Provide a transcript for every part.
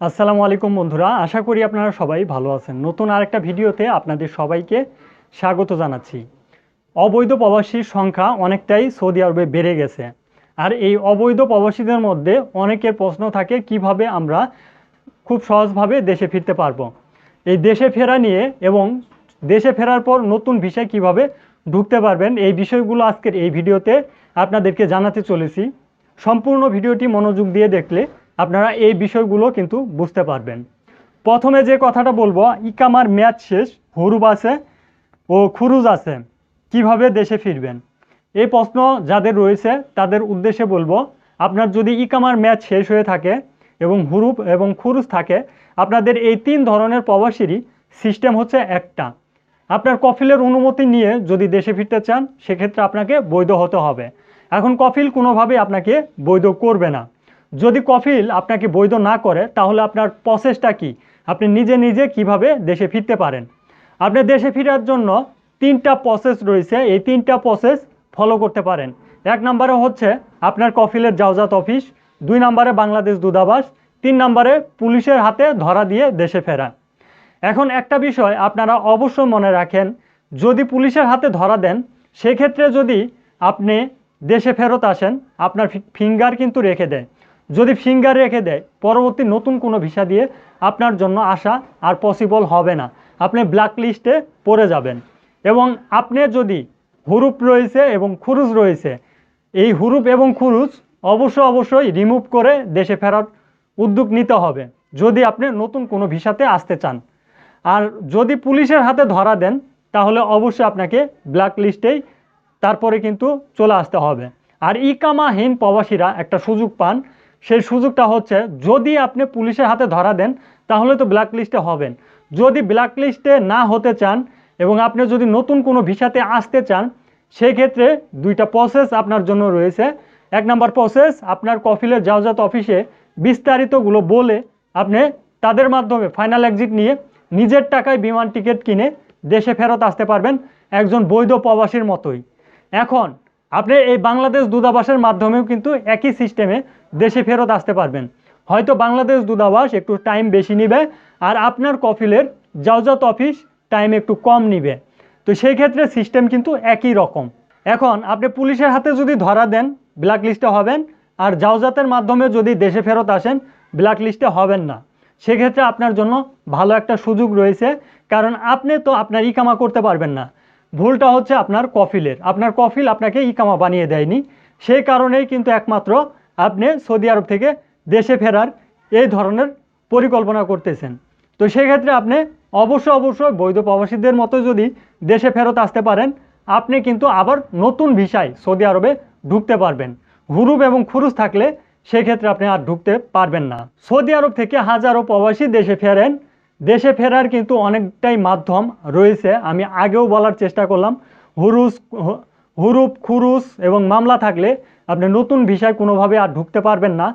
আসসালামু আলাইকুম বন্ধুরা, আশা করি আপনারা সবাই ভালো আছেন। নতুন আরেকটা ভিডিওতে আপনাদের সবাইকে স্বাগত জানাচ্ছি। অবৈধ প্রবাসীর সংখ্যা অনেকটাই সৌদি আরবে বেড়ে গেছে। আর এই অবৈধ প্রবাসীদের মধ্যে অনেকের প্রশ্ন থাকে, কীভাবে আমরা খুব সহজভাবে দেশে ফিরতে পারব? এই দেশে ফেরা নিয়ে এবং দেশে ফেরার পর নতুন বিষয় কীভাবে ঢুকতে পারবেন, এই বিষয়গুলো আজকের এই ভিডিওতে আপনাদেরকে জানাতে চলেছি। সম্পূর্ণ ভিডিওটি মনোযোগ দিয়ে দেখলে আপনারা এই বিষয়গুলো কিন্তু বুঝতে পারবেন। প্রথমে যে কথাটা বলব, ইকামার ম্যাচ শেষ, হুরুব আছে ও খুরুজ আছে। কীভাবে দেশে ফিরবেন? এই প্রশ্ন যাদের রয়েছে, তাদের উদ্দেশ্যে বলব, আপনার যদি ইকামার ম্যাচ শেষ হয়ে থাকে এবং হুরুপ এবং খুরুজ থাকে, আপনাদের এই তিন ধরনের প্রবাসীরই সিস্টেম হচ্ছে একটা। আপনার কফিলের অনুমতি নিয়ে যদি দেশে ফিরতে চান, সেক্ষেত্রে আপনাকে বৈধ হতে হবে। এখন কফিল কোনোভাবেই আপনাকে বৈধ করবে না। যদি কফিল আপনাকে বৈধ না করে, তাহলে আপনার প্রসেসটা কি? আপনি নিজে নিজে কীভাবে দেশে ফিরতে পারেন? আপনি দেশে ফেরার জন্য তিনটা প্রসেস রয়েছে, এই তিনটা প্রসেস ফলো করতে পারেন। এক নম্বরে হচ্ছে আপনার কফিলের জাওজাত অফিস, দুই নম্বরে বাংলাদেশ দূতাবাস, তিন নম্বরে পুলিশের হাতে ধরা দিয়ে দেশে ফেরা এখন একটা বিষয় আপনারা অবশ্যই মনে রাখেন, যদি পুলিশের হাতে ধরা দেন, সেক্ষেত্রে যদি আপনি দেশে ফেরত আসেন, আপনার ফিঙ্গার কিন্তু রেখে দেয়। যদি ফিঙ্গার রেখে দেয়, পরবর্তী নতুন কোনো ভিসা দিয়ে আপনার জন্য আসা আর পসিবল হবে না। আপনি ব্ল্যাক লিস্টে পড়ে যাবেন। এবং আপনি যদি হুরুপ রয়েছে এবং খুরুজ রয়েছে, এই হুরুপ এবং খুরুজ অবশ্য অবশ্যই রিমুভ করে দেশে ফেরার উদ্যোগ নিতে হবে, যদি আপনি নতুন কোনো ভিসাতে আসতে চান। আর যদি পুলিশের হাতে ধরা দেন, তাহলে অবশ্যই আপনাকে ব্ল্যাক লিস্টেই তারপরে কিন্তু চলে আসতে হবে। আর ইকামাহীন প্রবাসীরা একটা সুযোগ পান সেই সুযোগটা হচ্ছে যদি আপনি পুলিশের হাতে ধরা দেন, তাহলে তো ব্ল্যাক লিস্টে হবেন। যদি ব্ল্যাক লিস্টে না হতে চান এবং আপনি যদি নতুন কোনো ভিসাতে আসতে চান সেই ক্ষেত্রে দুইটা প্রসেস আপনার জন্য রয়েছে। এক নম্বর প্রসেস আপনার কফিলের জাওজাত অফিসে বিস্তারিতগুলো বলে আপনি তাদের মাধ্যমে ফাইনাল এক্সিট নিয়ে নিজের টাকায় বিমান টিকিট কিনে দেশে ফেরত আসতে পারবেন একজন বৈধ প্রবাসীর মতোই। এখন আপনি এই বাংলাদেশ দূতাবাসের মাধ্যমেও কিন্তু একই সিস্টেমে দেশে ফেরত আসতে পারবেন। হয়তো বাংলাদেশ দূতাবাস একটু টাইম বেশি নেবে আর আপনার কফিলের জাওজাত অফিস টাইম একটু কম নিবে। তো সেই ক্ষেত্রে সিস্টেম কিন্তু একই রকম। এখন আপনি পুলিশের হাতে যদি ধরা দেন ব্ল্যাক লিস্টে হবেন আর জাওজাতের মাধ্যমে যদি দেশে ফেরত আসেন ব্ল্যাক লিস্টে হবেন না। সেক্ষেত্রে আপনার জন্য ভালো একটা সুযোগ রয়েছে, কারণ আপনি তো আপনার ইকামা করতে পারবেন না। ভুলটা হচ্ছে আপনার কফিলের। আপনার কফিল আপনাকে ইকামা বানিয়ে দেয়নি। সেই কারণেই কিন্তু একমাত্র আপনি সৌদি আরব থেকে দেশে ফেরার এই ধরনের পরিকল্পনা করতেছেন। তো সেক্ষেত্রে আপনি অবশ্য অবশ্যই বৈধ প্রবাসীদের মতো যদি দেশে ফেরত আসতে পারেন, আপনি কিন্তু আবার নতুন ভিসায় সৌদি আরবে ঢুকতে পারবেন। হুরুব এবং খুরুস থাকলে সেক্ষেত্রে আপনি আর ঢুকতে পারবেন না। সৌদি আরব থেকে হাজারো প্রবাসী দেশে ফেরেন দেশে ফেরার কিন্তু অনেকটাই মাধ্যম রয়েছে, আমি আগেও বলার চেষ্টা করলাম। হুরুস হুরুপ, খুরুস এবং মামলা থাকলে আপনি নতুন ভিসায় কোনোভাবে আর ঢুকতে পারবেন না।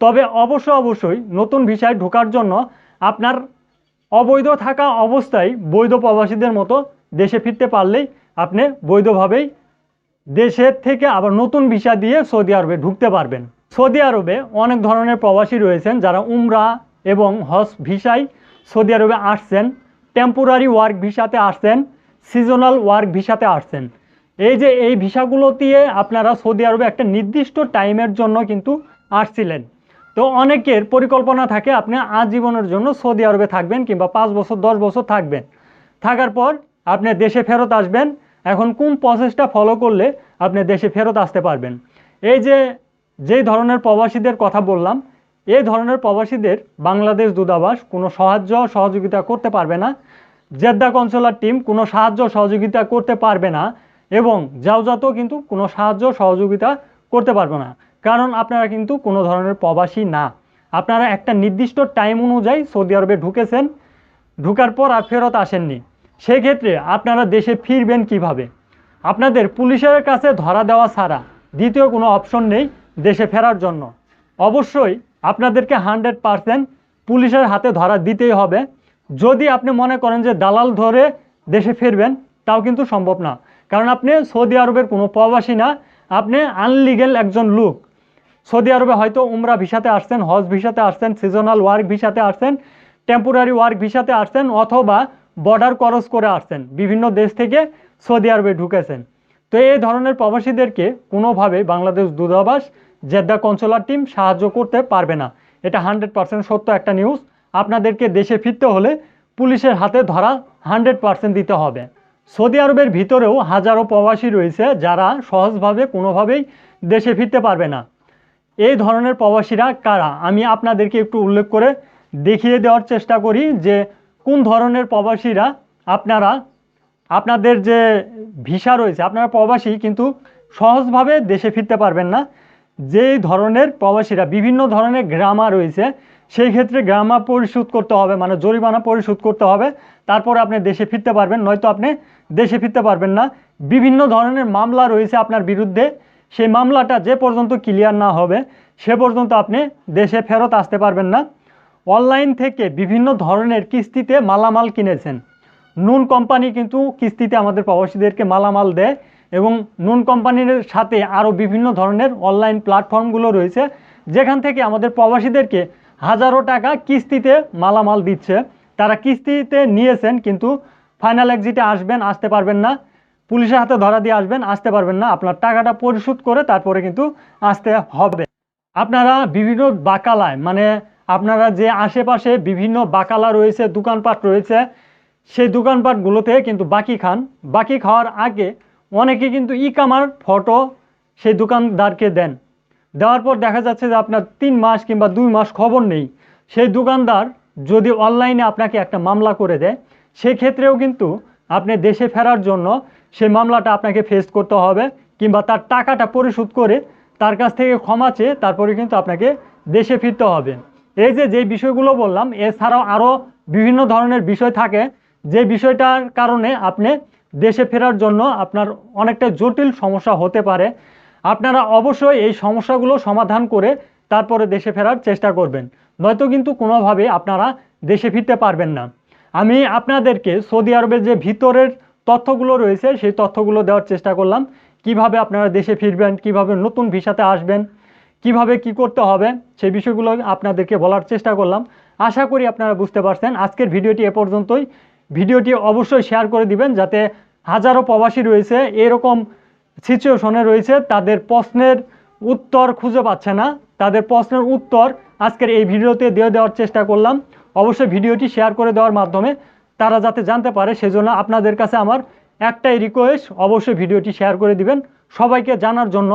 তবে অবশ্য অবশ্যই নতুন ভিসায় ঢোকার জন্য আপনার অবৈধ থাকা অবস্থায় বৈধ প্রবাসীদের মতো দেশে ফিরতে পারলেই আপনি বৈধভাবেই দেশের থেকে আবার নতুন ভিসা দিয়ে সৌদি আরবে ঢুকতে পারবেন। সৌদি আরবে অনেক ধরনের প্রবাসী রয়েছেন যারা উমরা এবং হজ ভিসায় সৌদি আরবে আসছেন টেম্পোরারি ওয়ার্ক ভিসাতে আসছেন সিজনাল ওয়ার্ক ভিসাতে আসছেন। এই যে এই ভিসাগুলো দিয়ে আপনারা সৌদি আরবে একটা নির্দিষ্ট টাইমের জন্য কিন্তু আসছিলেন। তো অনেকের পরিকল্পনা থাকে আপনি আজীবনের জন্য সৌদি আরবে থাকবেন কিংবা পাঁচ বছর, দশ বছর থাকবেন। থাকার পর আপনি দেশে ফেরত আসবেন, এখন কোন প্রসেসটা ফলো করলে আপনি দেশে ফেরত আসতে পারবেন? এই যে যেই ধরনের প্রবাসীদের কথা বললাম এই ধরনের প্রবাসীদের বাংলাদেশ দূতাবাস কোনো সাহায্য সহযোগিতা করতে পারবে না, জেদ্দা কনসুলার টিম কোনো সাহায্য সহযোগিতা করতে পারবে না এবং যাওজাত কিন্তু কোনো সাহায্য সহযোগিতা করতে পারবে না। কারণ আপনারা কিন্তু কোনো ধরনের প্রবাসী না। আপনারা একটা নির্দিষ্ট টাইম অনুযায়ী সৌদি আরবে ঢুকেছেন, ঢুকার পর আর ফেরত আসেননি। সেক্ষেত্রে আপনারা দেশে ফিরবেন কীভাবে? আপনাদের পুলিশের কাছে ধরা দেওয়া ছাড়া দ্বিতীয় কোনো অপশন নেই দেশে ফেরার জন্য। অবশ্যই আপনাদেরকে হান্ড্রেড পারসেন্ট পুলিশের হাতে ধরা দিতেই হবে। যদি আপনি মনে করেন যে দালাল ধরে দেশে ফিরবেন, তাও কিন্তু সম্ভব না। কারণ আপনি সৌদি আরবের কোনো প্রবাসী না, আপনি আনলিগেল একজন লোক। সৌদি আরবে হয়তো উমরা ভিসাতে আসছেন, হজ ভিসাতে আসছেন সিজনাল ওয়ার্ক ভিসাতে আসছেন টেম্পোরারি ওয়ার্ক ভিসাতে আসছেন, অথবা বর্ডার ক্রস করে আসছেন, বিভিন্ন দেশ থেকে সৌদি আরবে ঢুকেছেন। তো এই ধরনের প্রবাসীদেরকে কোনোভাবে বাংলাদেশ দূতাবাস জেদ্দা কনসোলার টিম সাহায্য করতে পারবে না। এটা হান্ড্রেড পার্সেন্ট সত্য একটা নিউজ আপনাদেরকে দেশে ফিরতে হলে পুলিশের হাতে ধরা হান্ড্রেড পার্সেন্ট দিতে হবে। সৌদি আরবের ভিতরেও হাজারো প্রবাসী রয়েছে যারা সহজভাবে কোনোভাবেই দেশে ফিরতে পারবে না। এই ধরনের প্রবাসীরা কারা? আমি আপনাদেরকে একটু উল্লেখ করে দেখিয়ে দেওয়ার চেষ্টা করি যে কোন ধরনের প্রবাসীরা আপনারা, আপনাদের যে ভিসা রয়েছে, আপনারা প্রবাসী কিন্তু সহজভাবে দেশে ফিরতে পারবেন না। যেই ধরনের প্রবাসীরা, বিভিন্ন ধরনের গ্রামা রয়েছে, সেই ক্ষেত্রে গ্রামা পরিশোধ করতে হবে মানে জরিমানা পরিশোধ করতে হবে। তারপরে আপনি দেশে ফিরতে পারবেন, নয়তো আপনি দেশে ফিরতে পারবেন না। বিভিন্ন ধরনের মামলা রয়েছে আপনার বিরুদ্ধে। সেই মামলাটা যে পর্যন্ত ক্লিয়ার না হবে, সে পর্যন্ত আপনি দেশে ফেরত আসতে পারবেন না। অনলাইন থেকে বিভিন্ন ধরনের কিস্তিতে মালামাল কিনেছেন। নুন কোম্পানি কিন্তু কিস্তিতে আমাদের প্রবাসীদেরকে মালামাল দেয়। এবং নুন কোম্পানির সাথে আরও বিভিন্ন ধরনের অনলাইন প্ল্যাটফর্মগুলো রয়েছে, যেখান থেকে আমাদের প্রবাসীদেরকে হাজারো টাকা কিস্তিতে মালামাল দিচ্ছে। তারা কিস্তিতে নিয়েছেন, কিন্তু ফাইনাল এক্সিটে আসবেন, আসতে পারবেন না। পুলিশের হাতে ধরা দিয়ে আসবেন, আসতে পারবেন না। আপনার টাকাটা পরিশোধ করে তারপরে কিন্তু আসতে হবে। আপনারা বিভিন্ন বাকালায় মানে আপনারা যে আশেপাশে বিভিন্ন বাকালা রয়েছে, দোকানপাট রয়েছে, সেই দোকানপাটগুলোতে কিন্তু বাকি খান। বাকি খাওয়ার আগে অনেকে কিন্তু ই কামার ফটো সেই দোকানদারকে দেন। দেওয়ার পর দেখা যাচ্ছে যে আপনার তিন মাস কিংবা দুই মাস খবর নেই। সেই দোকানদার যদি অনলাইনে আপনাকে একটা মামলা করে দেয় সেই ক্ষেত্রেও কিন্তু আপনি দেশে ফেরার জন্য সেই মামলাটা আপনাকে ফেস করতে হবে কিংবা তার টাকাটা পরিশোধ করে তার কাছ থেকে ক্ষমা চেয়ে তারপরে কিন্তু আপনাকে দেশে ফিরতে হবে। এই যে যে বিষয়গুলো বললাম, এছাড়াও আরও বিভিন্ন ধরনের বিষয় থাকে। যে বিষয়টার কারণে আপনি দেশে ফেরার জন্য আপনার অনেকটা জটিল সমস্যা হতে পারে। আপনারা অবশ্যই এই সমস্যাগুলো সমাধান করে তারপরে দেশে ফেরার চেষ্টা করবেন। নয়তো কিন্তু কোনোভাবে আপনারা দেশে ফিরতে পারবেন না। আমি আপনাদেরকে সৌদি আরবের যে ভিতরের তথ্যগুলো রয়েছে, সেই তথ্যগুলো দেওয়ার চেষ্টা করলাম। কীভাবে আপনারা দেশে ফিরবেন, কীভাবে নতুন ভিসাতে আসবেন, কীভাবে কি করতে হবে, সেই বিষয়গুলো আপনাদেরকে বলার চেষ্টা করলাম। আশা করি আপনারা বুঝতে পারছেন। আজকের ভিডিওটি এ পর্যন্তই। ভিডিওটি অবশ্যই শেয়ার করে দিবেন যাতে হাজারো প্রবাসী রয়েছে, এরকম সিচুয়েশনে রয়েছে, তাদের প্রশ্নের উত্তর খুঁজে পাচ্ছে না। তাদের প্রশ্নের উত্তর আজকের এই ভিডিওতে দিয়ে দেওয়ার চেষ্টা করলাম। অবশ্যই ভিডিওটি শেয়ার করে দেওয়ার মাধ্যমে তারা যাতে জানতে পারে, সেজন্য আপনাদের কাছে আমার একটাই রিকোয়েস্ট অবশ্যই ভিডিওটি শেয়ার করে দিবেন। সবাইকে জানার জন্য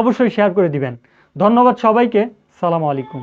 অবশ্যই শেয়ার করে দিবেন। ধন্যবাদ সবাইকে। সালাম আলাইকুম।